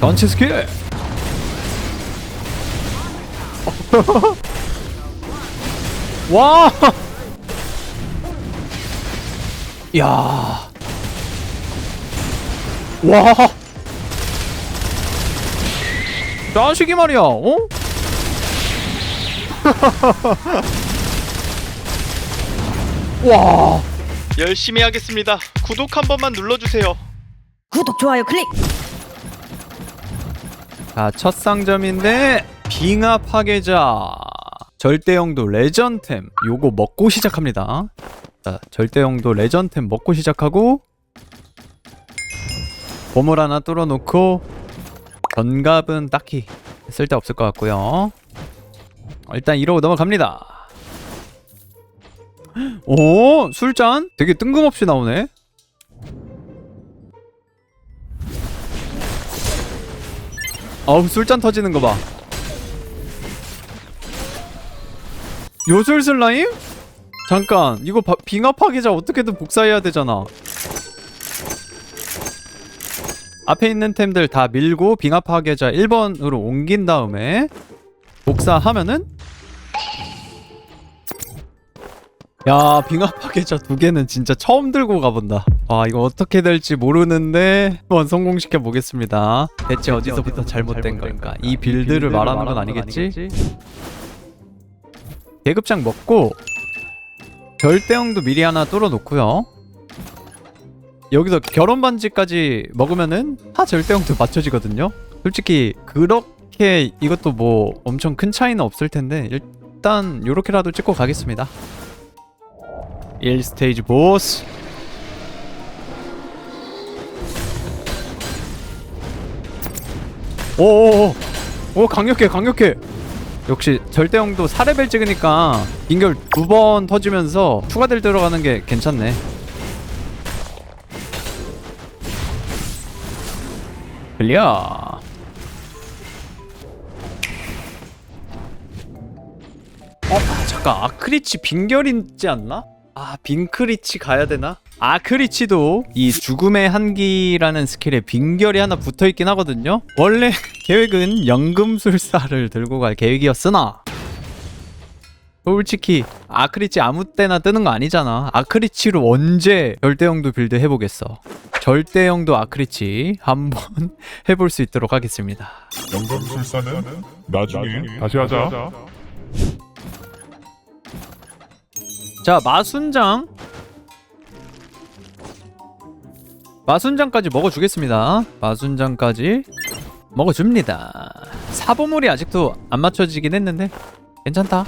전체 스킬 와 야. 와. 자식이 말이야. 어? 와. 열심히 하겠습니다. 구독 한 번만 눌러주세요. 구독 좋아요 클릭 자, 첫 상점인데 빙하 파괴자 절대영도 레전템 요거 먹고 시작합니다. 자, 절대영도 레전템 먹고 시작하고 보물 하나 뚫어놓고 견갑은 딱히 쓸데없을 것 같고요. 일단 이러고 넘어갑니다. 오 술잔 되게 뜬금없이 나오네. 어우 술잔 터지는 거 봐. 요술 슬라임? 잠깐 이거 바, 빙하 파괴자 어떻게든 복사해야 되잖아. 앞에 있는 템들 다 밀고 빙하 파괴자 1번으로 옮긴 다음에 복사하면은 야 빙하 파괴자 두 개는 진짜 처음 들고 가본다. 아 이거 어떻게 될지 모르는데 한번 성공시켜 보겠습니다. 대체 어디서부터 잘못된 걸까? 이 빌드를 말하는 건 아니겠지? 계급장 먹고 절대형도 미리 하나 뚫어 놓고요. 여기서 결혼 반지까지 먹으면은 하 절대형도 맞춰지거든요. 솔직히 그렇게 이것도 뭐 엄청 큰 차이는 없을 텐데 일단 요렇게라도 찍고 가겠습니다 1스테이지 보스 오오오 오 강력해 강력해 역시 절대형도 4레벨 찍으니까 인결 두 번 터지면서 추가될 들어가는 게 괜찮네 클리어 어? 아, 잠깐 아크리치 빙결이지 않나? 아 빙크리치 가야 되나? 아크리치도 이 죽음의 한기라는 스킬에 빙결이 하나 붙어있긴 하거든요 원래 계획은 연금술사를 들고 갈 계획이었으나 솔직히 아크리치 아무 때나 뜨는 거 아니잖아 아크리치로 언제 절대형도 빌드 해보겠어 절대형도 아크리치 한번 해볼 수 있도록 하겠습니다 연금술사는 나중에 다시 하자. 자 마순장. 마순장까지 먹어주겠습니다. 마순장까지 먹어줍니다. 사보물이 아직도 안 맞춰지긴 했는데 괜찮다.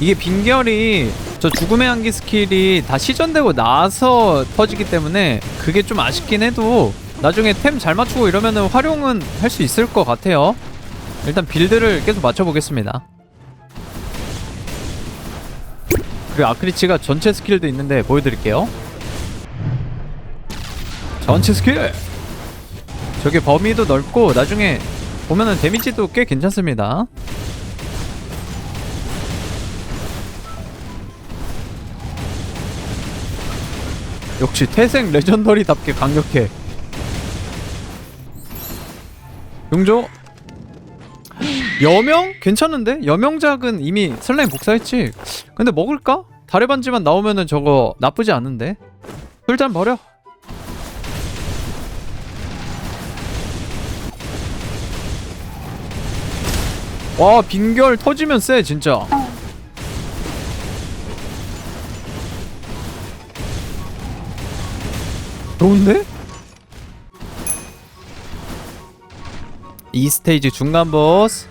이게 빙결이 저 죽음의 향기 스킬이 다 시전되고 나서 터지기 때문에 그게 좀 아쉽긴 해도 나중에 템 잘 맞추고 이러면은 활용은 할 수 있을 것 같아요. 일단 빌드를 계속 맞춰보겠습니다. 그리고 아크리치가 전체 스킬도 있는데 보여드릴게요. 전체 스킬! 저게 범위도 넓고 나중에 보면은 데미지도 꽤 괜찮습니다. 역시 태생 레전더리답게 강력해. 용조 여명 괜찮은데 여명작은 이미 슬라임 복사했지. 근데 먹을까? 달의 반지만 나오면은 저거 나쁘지 않은데. 술잔 버려. 와 빙결 터지면 쎄 진짜. 좋은데? 이 스테이지 중간 보스.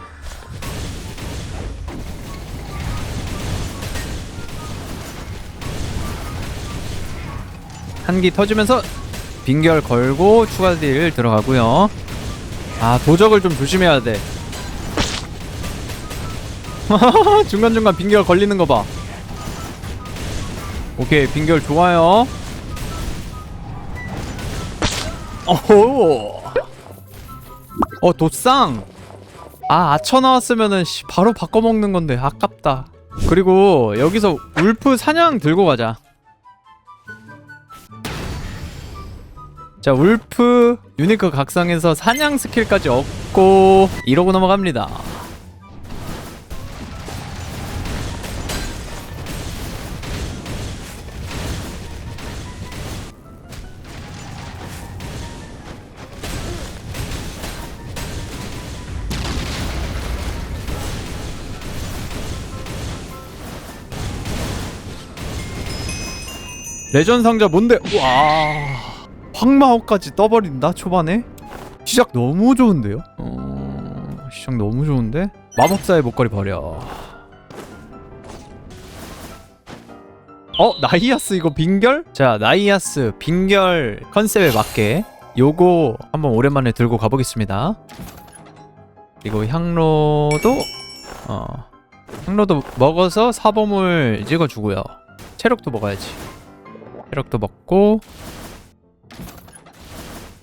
한기 터지면서 빙결 걸고 추가 딜 들어가고요. 아 도적을 좀 조심해야 돼. 중간중간 빙결 걸리는 거봐. 오케이 빙결 좋아요. 어호 어 도쌍 아 아처 나왔으면은 씨, 바로 바꿔 먹는 건데 아깝다. 그리고 여기서 울프 사냥 들고 가자. 자 울프 유니크 각성에서 사냥 스킬까지 얻고 이러고 넘어갑니다 레전 상자 뭔데? 와 황마호까지 떠버린다 초반에? 시작 너무 좋은데요? 어... 시작 너무 좋은데? 마법사의 목걸이 버려 어? 나이아스 이거 빙결? 자 나이아스 빙결 컨셉에 맞게 요거 한번 오랜만에 들고 가보겠습니다 그리고 향로도 어 향로도 먹어서 사범을 찍어주고요 체력도 먹어야지 체력도 먹고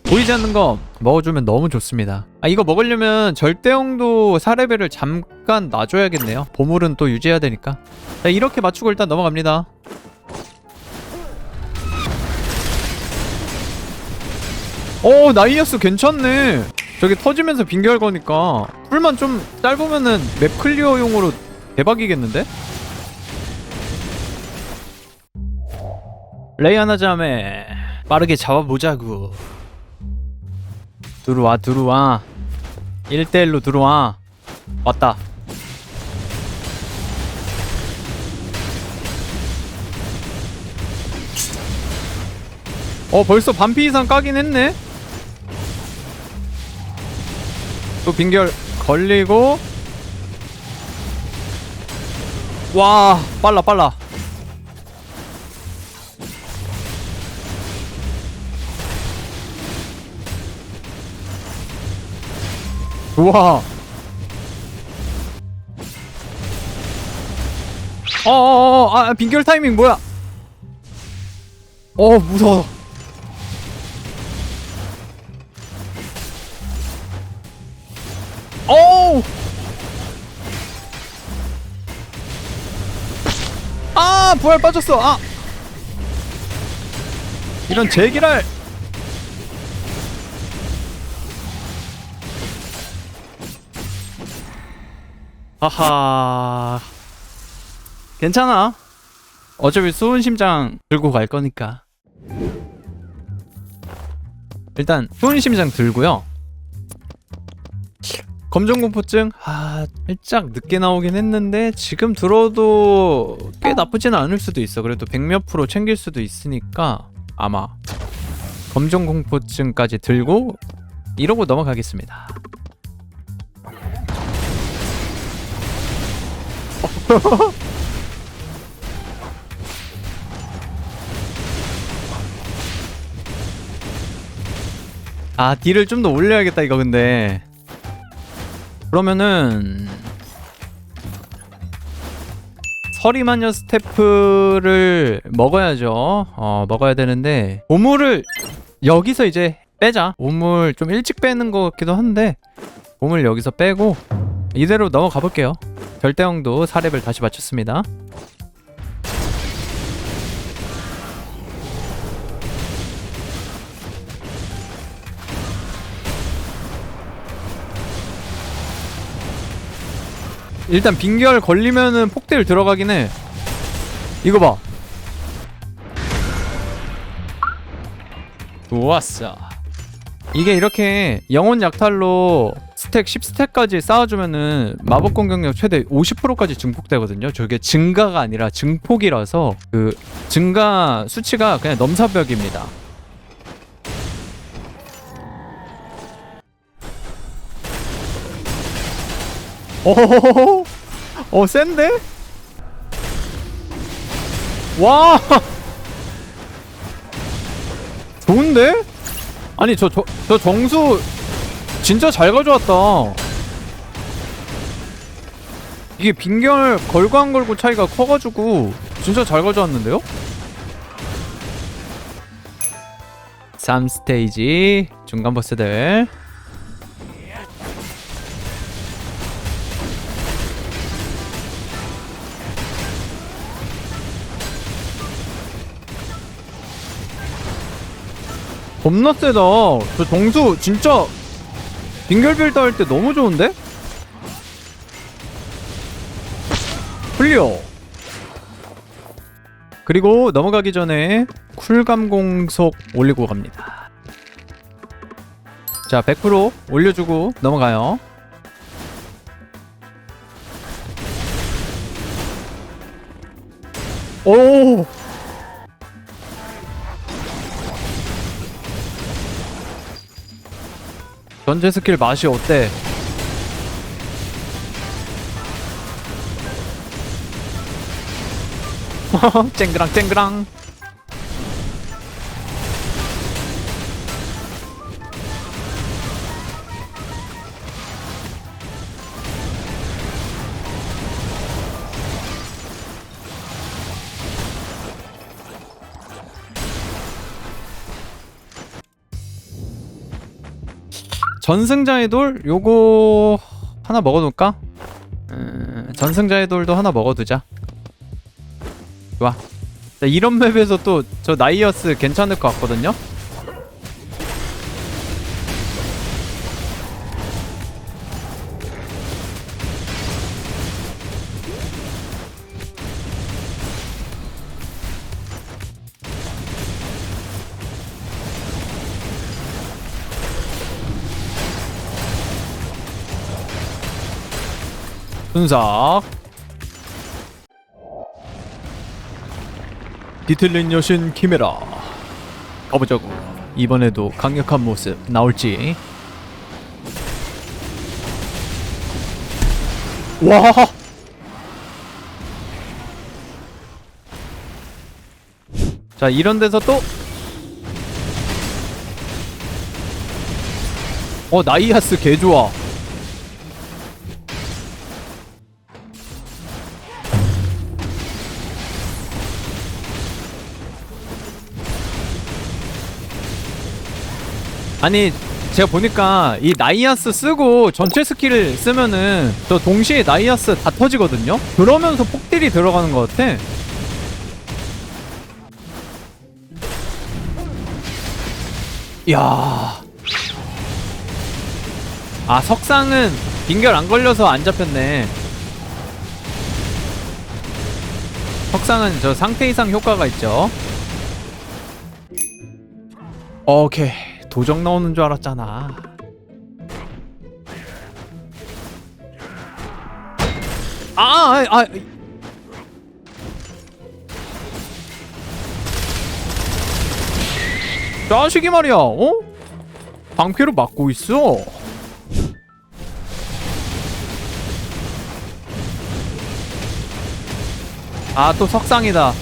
보이지 않는 거 먹어주면 너무 좋습니다. 아 이거 먹으려면 절대형도 4레벨을 잠깐 놔줘야겠네요. 보물은 또 유지해야 되니까. 자 이렇게 맞추고 일단 넘어갑니다. 오 나이아스 괜찮네. 저기 터지면서 빙결 거니까. 풀만 좀 짧으면은 맵 클리어용으로 대박이겠는데? 레이아나 자매 빠르게 잡아보자구. 들어와 들어와. 1대1로 들어와. 왔다. 어 벌써 반피 이상 까긴 했네? 또 빙결 걸리고. 와 빨라 빨라 우와. 어어어 아 빙결 타이밍 뭐야? 어 무서워. 어우! 아 부활 빠졌어. 아. 이런 제기랄 하하. 괜찮아. 어차피 수은 심장 들고 갈 거니까. 일단 수은 심장 들고요. 검정공포증? 아 살짝 늦게 나오긴 했는데 지금 들어도 꽤 나쁘지는 않을 수도 있어. 그래도 백몇 프로 챙길 수도 있으니까 아마 검정공포증까지 들고 이러고 넘어가겠습니다 아 딜을 좀 더 올려야겠다 이거 근데. 그러면은 서리마녀 스태프를 먹어야죠. 어 먹어야 되는데 보물을 여기서 이제 빼자. 보물 좀 일찍 빼는 것 같기도 한데 보물 여기서 빼고 이대로 넘어가 볼게요 절대형도 4렙을 다시 맞췄습니다. 일단 빙결 걸리면은 폭딜 들어가긴 해. 이거 봐. 좋았어. 이게 이렇게 영혼 약탈로 스택 10스택까지 쌓아주면은 마법 공격력 최대 50%까지 증폭되거든요 저게 증가가 아니라 증폭이라서 그 증가 수치가 그냥 넘사벽입니다 오호호호 어 센데? 와 좋은데? 아니 저저저 정수 진짜 잘 가져왔다. 이게 빙결 걸고 안 걸고 차이가 커가지고 진짜 잘 가져왔는데요? 3스테이지 중간 버스들. 겁나 세다. 저 동수 진짜 빙결 빌드 할 때 너무 좋은데? 클리어. 그리고 넘어가기 전에 쿨감 공속 올리고 갑니다. 자, 100% 올려주고 넘어가요. 오! 전제 스킬 맛이 어때? 쨍그랑 쨍그랑 전승자의 돌 요거 하나 먹어둘까? 음, 전승자의 돌도 하나 먹어두자. 좋아. 자, 이런 맵에서 또 저 나이어스 괜찮을 것 같거든요. 분석. 뒤틀린 여신 키메라. 가보자고. 이번에도 강력한 모습 나올지. 와. 자 이런 데서 또. 어 나이아스 개 좋아. 아니 제가 보니까 이 나이아스 쓰고 전체 스킬을 쓰면은 저 동시에 나이아스 다 터지거든요? 그러면서 폭딜이 들어가는 것 같아. 이야. 아 석상은 빙결 안 걸려서 안 잡혔네. 석상은 저 상태 이상 효과가 있죠. 오케이 도적 나오는 줄 알았잖아 아, 아, 아. 자식이 말이야, 어? 방패로 막고 있어. 아, 또 석상이다.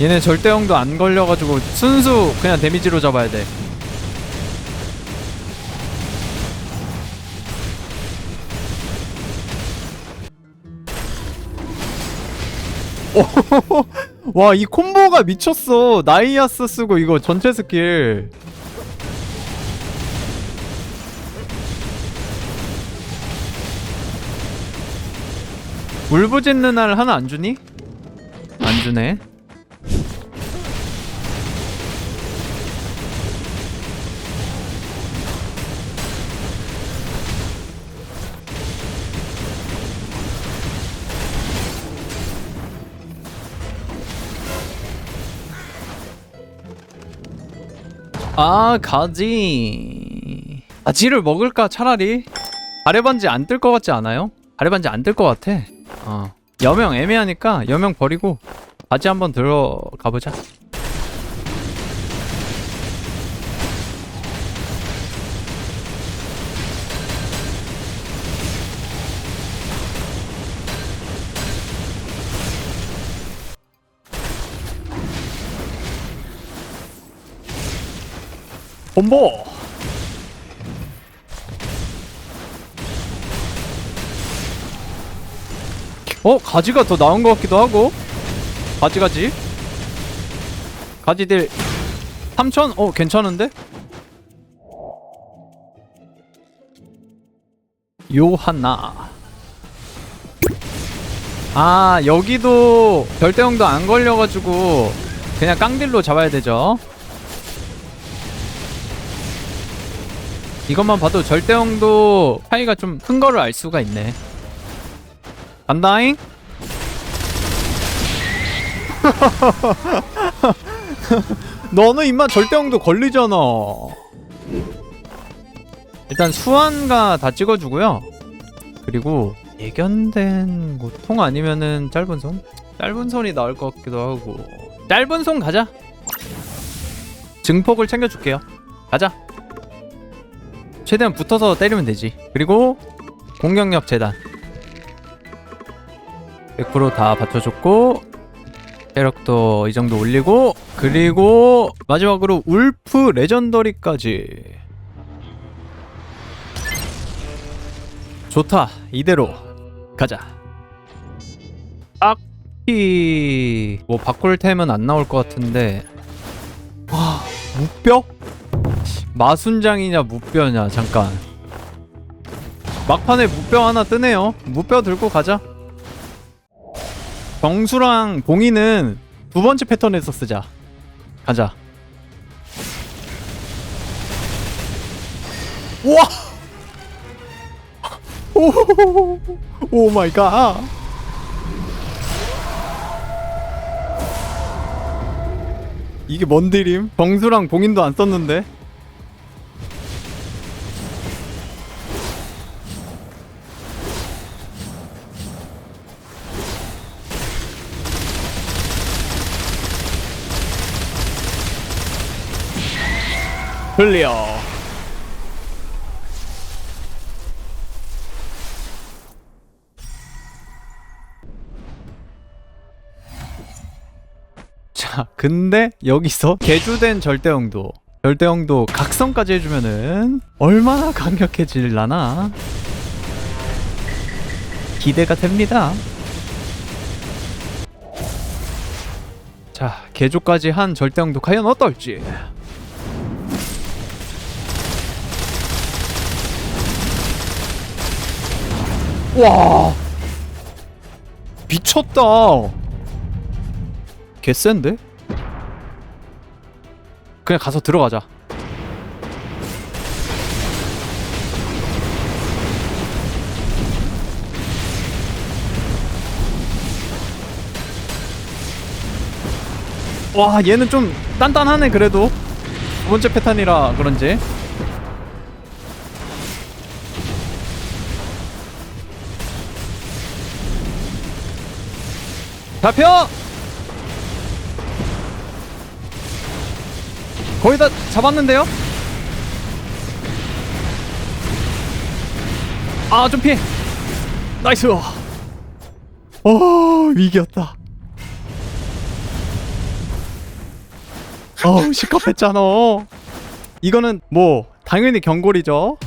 얘네 절대형도 안 걸려가지고 순수 그냥 데미지로 잡아야 돼. 와, 이 콤보가 미쳤어. 나이아스 쓰고 이거 전체 스킬. 울부짖는 날 하나 안 주니? 안 주네. 아 가지. 가지를 먹을까 차라리? 가래반지 안 뜰 것 같지 않아요? 가래반지 안 뜰 것 같아. 어. 여명 애매하니까 여명 버리고 가지 한번 들어가 보자 콤보. 어 가지가 더 나은 것 같기도 하고. 가지 가지. 가지들 3천? 어 괜찮은데? 요하나. 아 여기도 별대형도 안 걸려가지고 그냥 깡딜로 잡아야 되죠 이것만 봐도 절대형도 차이가 좀 큰 거를 알 수가 있네. 간다잉? 너는 임마 절대형도 걸리잖아. 일단 수완가 다 찍어주고요. 그리고 예견된 고통 아니면은 짧은 손? 짧은 손이 나을 것 같기도 하고. 짧은 손 가자. 증폭을 챙겨줄게요. 가자 최대한 붙어서 때리면 되지. 그리고 공격력 재단. 100%다 받쳐줬고 체력도 이 정도 올리고 그리고 마지막으로 울프 레전더리까지. 좋다. 이대로. 가자. 딱히 뭐 바꿀 템은 안 나올 것 같은데. 와 무뼈? 마순장이냐 무뼈냐 잠깐 막판에 무뼈 하나 뜨네요 무뼈 들고 가자 정수랑 봉이는 두 번째 패턴에서 쓰자 가자 우와 오, 오 마이 갓. 이게 뭔 딜임? 정수랑 봉인도 안 썼는데. 클리어. 자, 근데 여기서 개주된 절대형도 절대형도 각성까지 해주면은 얼마나 강력해질라나 기대가 됩니다. 자, 개조까지 한 절대형도 과연 어떨지. 와, 미쳤다. 개센데? 그냥 가서 들어가자. 와 얘는 좀 단단하네 그래도 두 번째 패턴이라 그런지 잡혀! 거의 다 잡았는데요? 아, 좀 피해. 나이스. 어, 위기였다. 어우, 시커했잖아 이거는 뭐 당연히 경골이죠.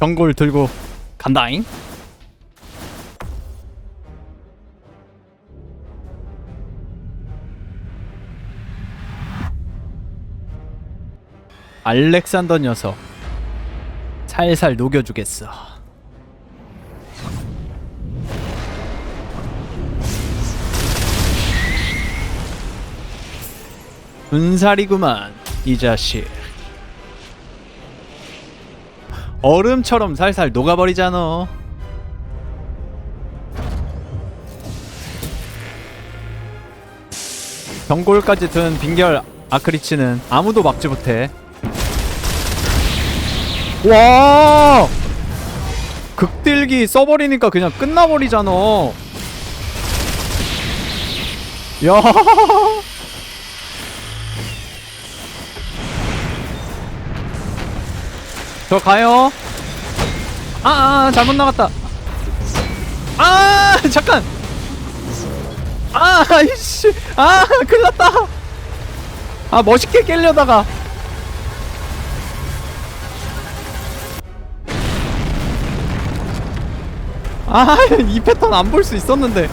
경골 들고 간다잉. 알렉산더 녀석 살살 녹여주겠어. 분살이구만 이 자식. 얼음처럼 살살 녹아버리잖아. 경골까지 든 빙결 아크리치는 아무도 막지 못해. 와! 극딜기 써버리니까 그냥 끝나버리잖아. 야! 저 가요. 아, 아, 잘못 나갔다. 아, 잠깐. 아, 이씨. 아, 큰일 났다. 아, 멋있게 깨려다가. 아, 이 패턴 안 볼 수 있었는데.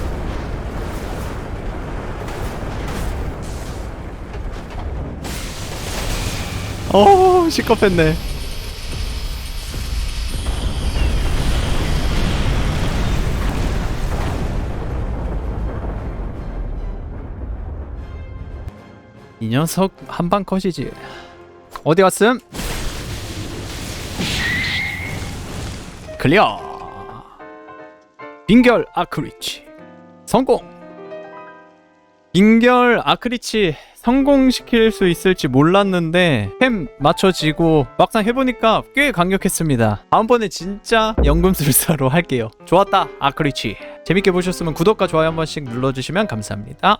어, 시겁했네. 이 녀석 한방 컷이지. 어디 갔음? 클리어 빙결 아크리치. 성공! 빙결 아크리치 성공시킬 수 있을지 몰랐는데 햄 맞춰지고 막상 해보니까 꽤 강력했습니다. 다음번에 진짜 연금술사로 할게요. 좋았다 아크리치. 재밌게 보셨으면 구독과 좋아요 한 번씩 눌러주시면 감사합니다